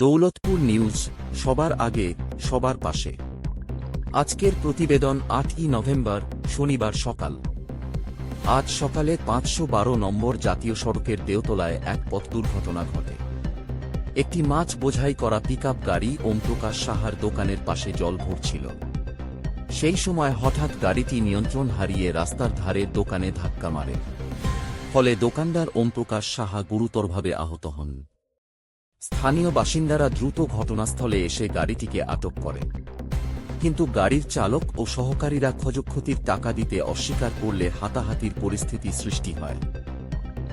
Daulatpur news, সবার আগে, সবার পাশে। আজকের প্রতিবেদন আটই নভেম্বর, শনিবার সকাল। আজ সকালে পাঁচশো বারো নম্বর জাতীয় সড়কের দেওতলায় এক পথ দুর্ঘটনা ঘটে। একটি মাছ বোঝাই করা পিকআপ গাড়ি ওমপ্রকাশ সাহার দোকানের পাশে জল ভরছিল। সেই সময় হঠাৎ গাড়িটি নিয়ন্ত্রণ হারিয়ে রাস্তার ধারে দোকানে ধাক্কা মারে। ফলে দোকানদার ওমপ্রকাশ সাহা গুরুতরভাবে আহত হন। স্থানীয় বাসিন্দারা দ্রুত ঘটনাস্থলে এসে গাড়িটিকে আটক করে। কিন্তু গাড়ির চালক ও সহকারীরা ক্ষয়ক্ষতির টাকা দিতে অস্বীকার করলে হাতাহাতির পরিস্থিতি সৃষ্টি হয়।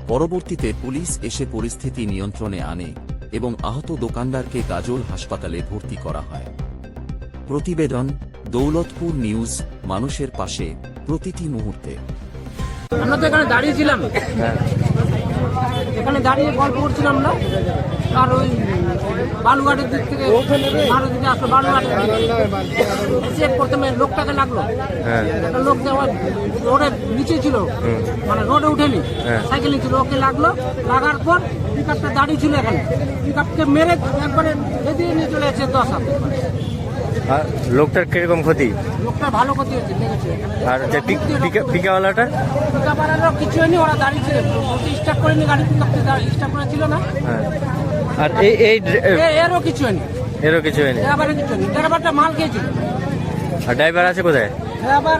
পরবর্তীতে পুলিশ এসে পরিস্থিতি নিয়ন্ত্রণে আনে এবং আহত দোকানদারকে গাজল হাসপাতালে ভর্তি করা হয়। প্রতিবেদন দৌলতপুর নিউজ মানুষের পাশে প্রতিটি মুহূর্তে। আমরা তো এখানে দাঁড়িয়েছিলাম এখানে দাঁড়িয়ে গল্প করছিলাম না। আর ওই বালুঘাটের দিক থেকে ভারত দিকে আসলো বালুঘাটের প্রথমে লোকটাকে লাগল। একটা লোক আমার রোডের নিচে ছিল মানে রোডে উঠেনি সাইকেলে ছিল ওকে লাগল। লাগার পর পিক আপটা দাঁড়িয়ে ছিল এখানে। পিক আপকে মেরে একবারে এদিকে নিয়ে চলে যাচ্ছে দশ হাত। আর লোকটার কীরকম ক্ষতি? লোকটা ভালো ক্ষতি হয়েছে লেগেছে আর যে পিকাওয়ালাটা? কিছু হয়নি ওরা দাঁড়িয়ে ছিল। স্টার্ট করেনি গাড়ি স্টার্ট করেছিল না। হ্যাঁ। আর এই এই এরও কিছু হয়নি। এরও কিছু হয়নি? ড্রাইভারের কিছু হয়নি। ড্রাইভারটা মাল খেয়েছিল। আর ড্রাইভার আছে কোথায়? ড্রাইভার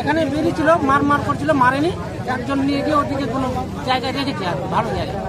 এখানে বেরিয়েছিল মার মার করছিল মারেনি। একজন নিয়ে গিয়ে ওদিকে কোনো জায়গায় রেখেছে আর ভালো জায়গায়।